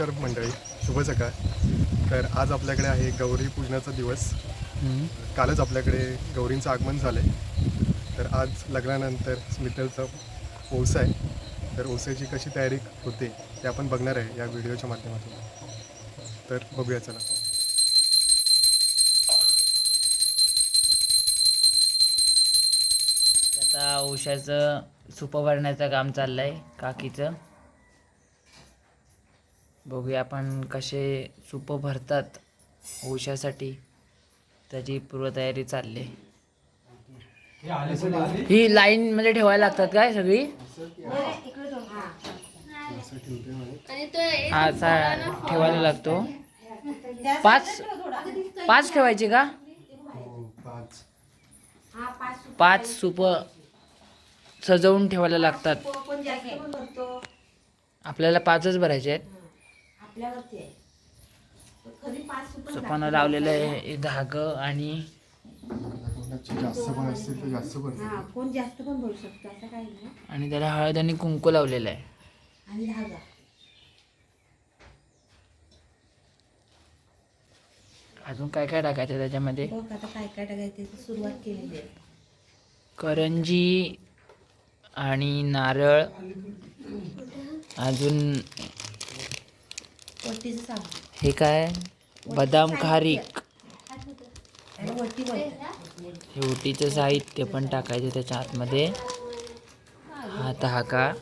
नमस्कार मंडळी शुभ सकाळ. तर आज आपल्याकडे आहे गौरी पूजनाचा दिवस. कालच आपल्याकडे गौरींचं आगमन झालं आहे तर आज लग्नानंतर स्मितलचा ओस आहे. तर ओसेची कशी तयारी होते ते आपण बघणार आहे या व्हिडिओच्या माध्यमातून. तर बघूया चला. आता औषधाचं सुपं भरण्याचं काम चाललंय काकीचं. बघूया आपण कसे सुपं भरतात उशासाठी. त्याची पूर्वतयारी चालली. ही लाईन मध्ये ठेवायला लागतात काय सगळी? हा असा ठेवायला लागतो. पाच पाच ठेवायचे का? पाच पाच सुप सजवून ठेवायला लागतात. आपल्याला पाचच भरायचे आहेत. सुपानं लावलेलं आहे धाग आणि हा कोण जास्त पण शकतो असं काही नाही. आणि त्याला हळद आणि कुंकू लावलेलं आहे. आणि धागा. अजून काय काय टाकायचं त्याच्यामध्ये? बघ आता काय काय टाकायचं त्याची सुरुवात केलेली आहे. करंजी आणि नारळ. अजून सांग हे काय? बदाम खारीक. आणि वटी बोलतात हे उटीचं साहित्य पण टाकायचं त्याच्या आतमध्ये. हा धागा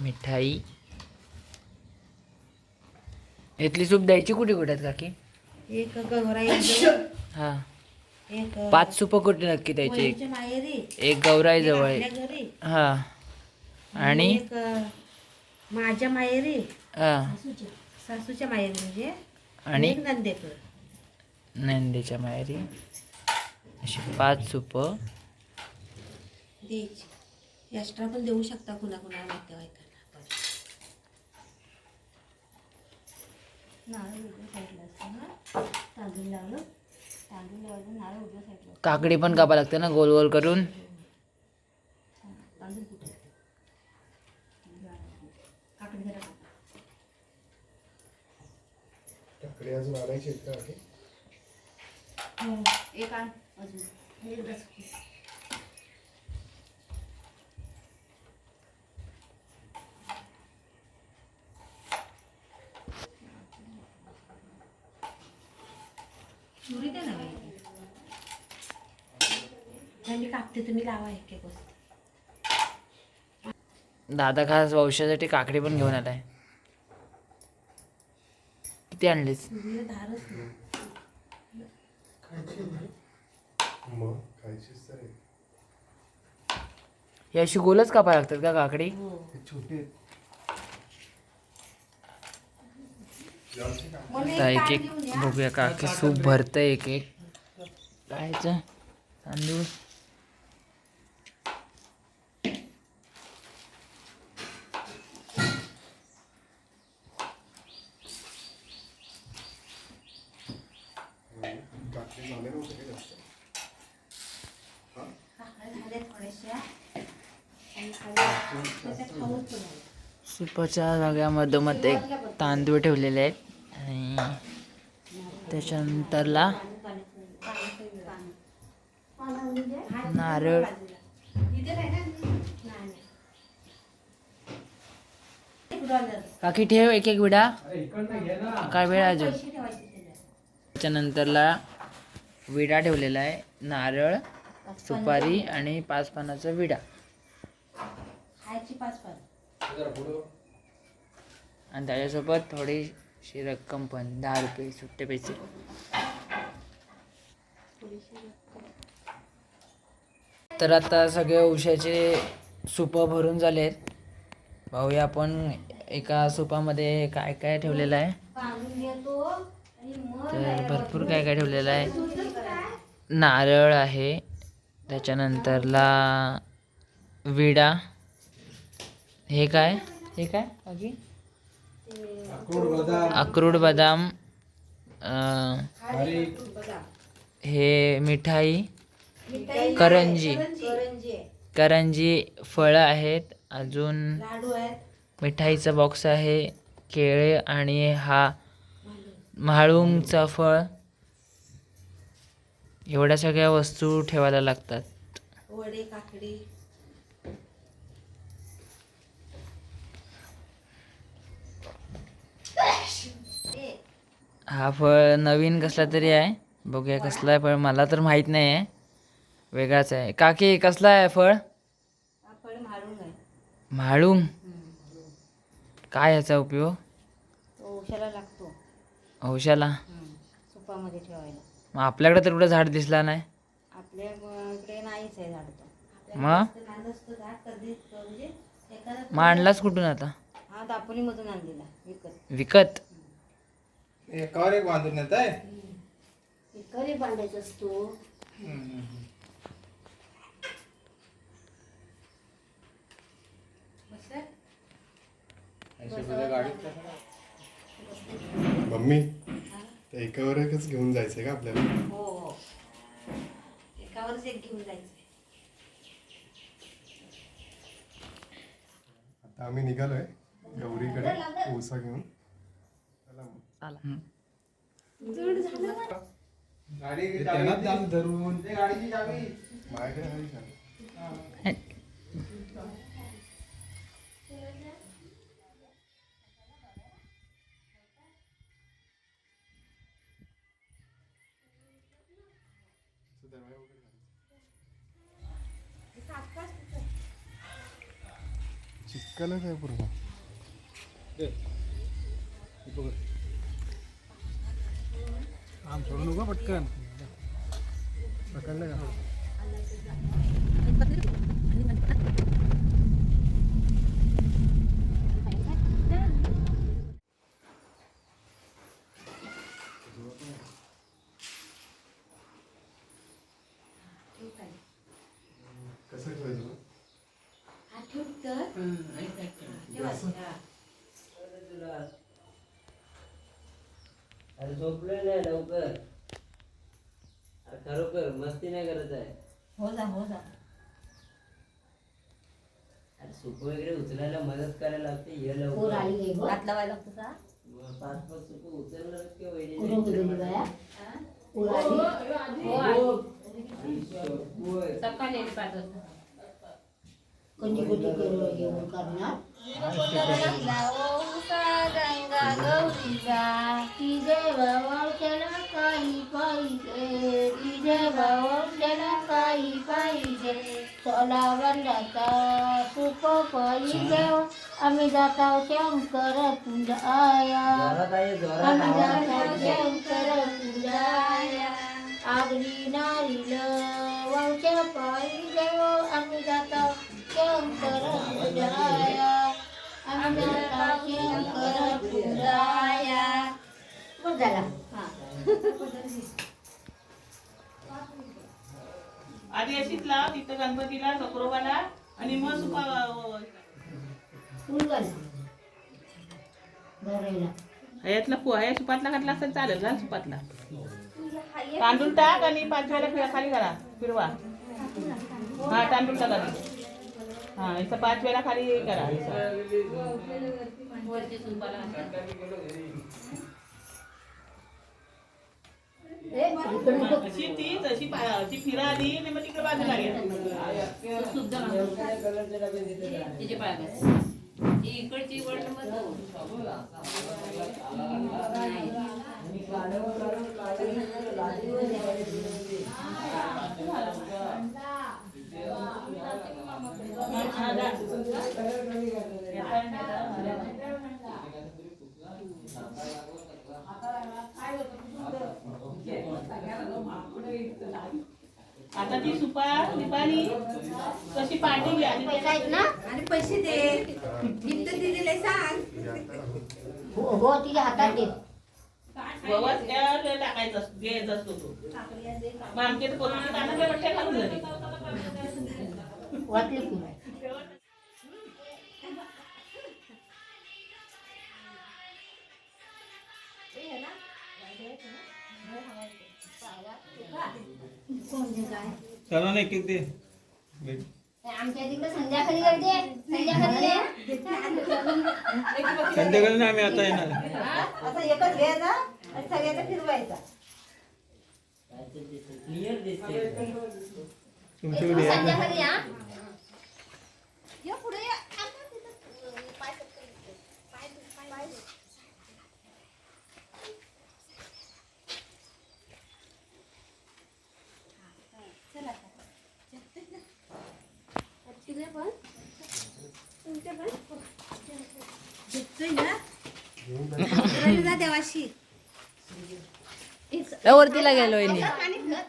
मिठाई. इथली सूप द्यायची कुठे कुठे आहेत काकी? एक हा. पाच सूप कुठे नक्की द्यायची? एक वहिनीच्या माहेरी. एक गौराई जवळ आहे. आपल्या घरी. हा. आणि एक माझ्या माहेरी सासूच्या माहेरी म्हणजे आणि नंदेकर नंदीच्या माहेरी. अशी पाच सूप. द्यायची एक्स्ट्रा पण देऊ शकता कुणा नातेवाईकांना साईडला काकडी पण कापा लागते ना गोल गोल करून तांदूळ कुठे काकडी जरा कापा. टाकडे अजून आणायचे आहेत का काकी? एक आण. अजून. एक दस सुरी दे ना बाई. नाही, मी कापते तुम्ही लावा एक एक वस्तू. दादा खास वंशासाठी काकडी पण घेऊन आलाय. किती आणलीस. ही अशी गोलच कापा लागतात का काकडी? हो. एक एक. बघूया काकी सूप भरतंय एक एक कायचं तांदूळ टाकडे झाले नव्हते का जास्त काकड्या झाल्या थोड्याशा आणि खाली त्याच्यात खाऊच पण आहे. समोरच्या जाग्यामध्ये एक तांदूळ ठेवलेले आहेत. आणि त्याच्यानंतरला नारळ. काकी ठेव एक एक विडा. काय वेळ अजून? त्याच्यानंतरला विडा ठेवलेला आहे. नारळ सुपारी आणि पाच पानाचा विडा. पाच आणि त्याच्यासोबत थोडीशी रक्कम पण दहा रुपये सुट्टे पैसे. तर आता सगळे उशाचे सुपं भरून झालेत. पाहूया आपण एका सुपामध्ये काय काय ठेवलेलं आहे? तर भरपूर काय काय ठेवलेलं आहे. नारळ आहे त्याच्यानंतरला विडा. हे काय? हे काय? बाकी अक्रोड बदाम. हे मिठाई करंजी. करंजी. फळं आहेत. अजून लाडू आहेत. मिठाईचा बॉक्स आहे. केळे आणि हा म्हाळुंगचा फळ. एवढ्या सगळ्या वस्तू ठेवायला लागतात वडे काकडी ए, हा फळ नवीन कसला तरी आहे. बघूया कसला आहे फळ मला तर माहीत नाही आहे वेगळाच आहे. काकी कसला आहे फळ? हा म्हाळुंग काय याचा उपयोग? लागतो. औषधाला सुपामध्ये ठेवायला. मग आपल्याकडे तर कुठं झाड दिसला नाही. आपल्या अं, इकडे नाहीच आहे झाड तो मग? म्हणजे मग आणलाच कुठून आता? हा दापोलीमधून आणलेला विकत. विकत? एकावर एक बांधून येत आहे? विकत बांधायचा असतो. गाडीत मम्मी ते एकावर एकच घेऊन जायचंय का आपल्याला? हो हो. एकावरच एक घेऊन जायचं आता आम्ही निघालोय गौरीकडे पोसा घेऊन. जाऊन धरून. चिक्कलच आहे पूर्ण. आम सोडू नको पटकन पकडलं का कसं ठेवायचं मग? आठवत तर अरे झोपलोय नाही लवकर. अरे खरोखर मस्ती नाही करत आहे. हो जा हो जा. अरे वगैरे उचलायला मदत करायला लागते पोर लवकर. आली हात लावायला लागतो का मग पाच पाच सुप उचलणार किंवा कुठं कुठं बाया पोर आली. सकाळी कोणी कोणी करू घेऊन करणार. तिजे भावाला काही पाहिजे तिजे भावाला काही पाहिजे चला वंडाचा सुख पाहिजे आम्ही जाता शंकर आया आम्ही जाता शंकर पुंजाया आगरी नारील वंश पाहिजे आम्ही जाता. शंकर पुंजाया जाता शंकर पुंजाया झाला. हा. आधी अशीच लाव तिथं गणपतीला चक्रोबाला आणि मग घाला भरायला ह्यातला पो ह्या सुपातला घातला असता चालेल घाल सुपातला. तांदूळ टाक आणि पाच फिरा खाली करा फिरवा. हा तांदूळ टाका. हा याचा पाच वेळा खाली हे करा. अशी ती तशी ती फिरा आणि मग तिकडे बाजूला घ्या हा, जा. आता ती सुपा दीपाली कशी पाठी घ्या? आणि पैसे आहेत ना? आणि पैसे दे. किती दिलेले सांग. हो हो तिच्या हातात दे. गवत टाकायचा घ्यायचा असतो तो. मग आमच्या इथे कोरोना कानातल्या पट्ट्या घालून झाली वाटली की चला ना आमच्या तिकडे संध्याकाळी ना आम्ही आता येणार. आता एकच घ्यायचा आणि सगळ्यांना फिरवायचा. तुमच्याकडे या. संध्याकाळी या या पुढे या. पाय. पाय पाय- पाय चला. तिथे पण तुमच्या पण झोपतोय ना फिरायला जा देवाशी त्या वरतीला गेलो वहिनी पाणी कर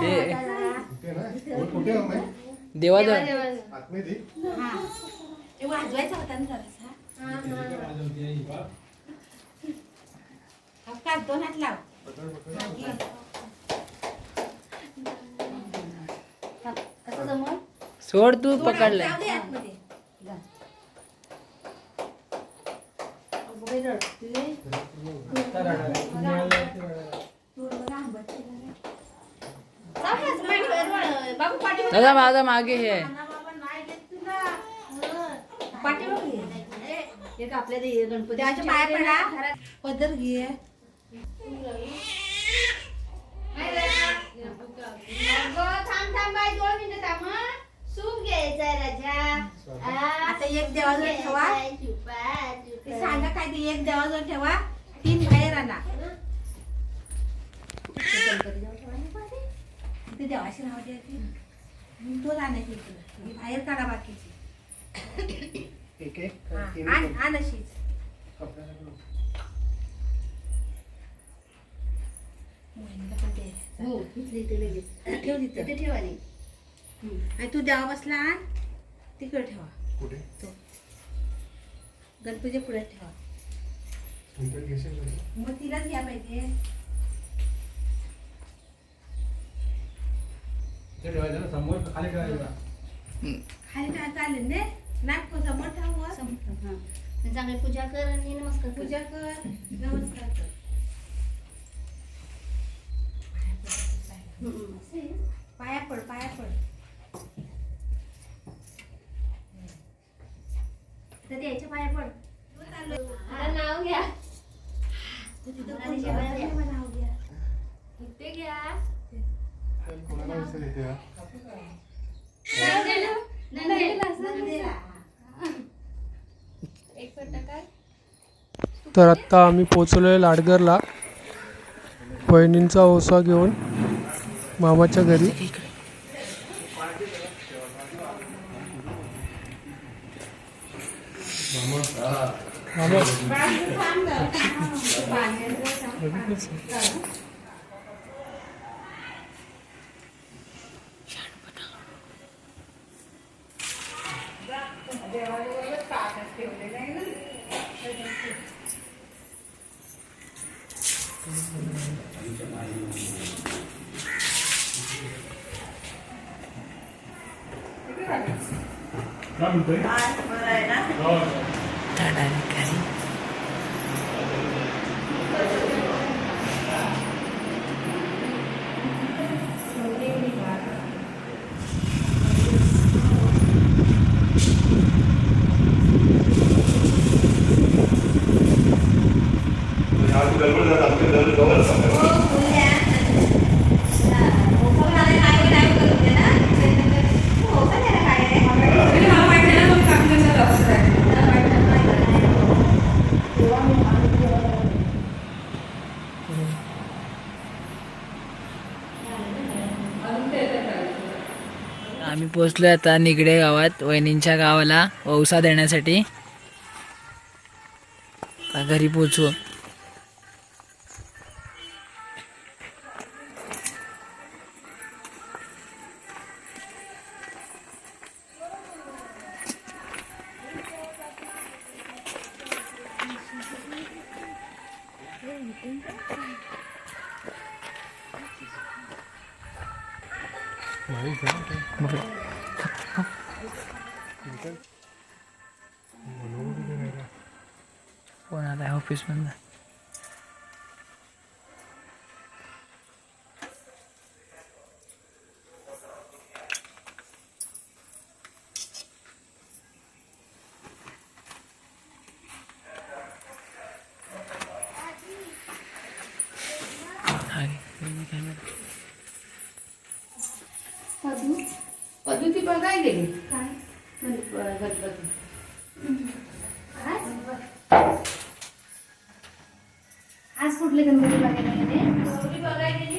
ते कुठे ना कोण कुठे आहे हा ते वाजवायचा होता ना जरासा. हा काढ दोन हात लाव. सोड तू. थोडं आंबट दादा माझा मागे हे. घे. एक थांब थांब दोन मिनिटं थांब हं. सूप घ्यायचाय राजा. आता देवाजवळ ठेवा. सांगा काय ते एक देवाजवळ ठेवा. तीन बाहेर आणा. ते देवाशी राहू द्या ती. तो आणायची इकडं ही बाहेर काढा बाकीची. एक हा, आण अशीच. हो इथले लगेच. ठेव तिथं. इथे ठेवा नाही आणि तू देवा बसला आण. तिकडे ठेवा. कुठे? गणपतीच्या पुढे ठेवा? मग तिलाच घ्या पाहिजे. ते ठेवायचं ना, समोर खाली ठेवायचं. खाली काय चालेल ने? नाक को समोर. हां. चांगली पूजा कर आणि नमस्कार कर. पूजा कर नमस्कार कर हम्म, असं आहे. पाया पड पाया पड तर द्यायच्या पाया पड आता नाव घ्या तिथं आणि कोण जेवायला जेवायला घ्या. नाव घ्या. इथे घ्या कोणाला विचार येते हा? नंदेला. एक फटका तर आत्ता आम्ही पोचलो आहे लाडगरला. बहिणींचा ओसा घेऊन मामाच्या घरी. Đó mình tính. Rồi, vừa đây đó. Rồi. Đó là cái. पोचलोय आता निगडे गावात वहिनींच्या गावाला वौसा देण्यासाठी घरी पोचू कोण आलाय ऑफिस मधनं आज कुठले गणपती बघायला गेले? बघायला गेली?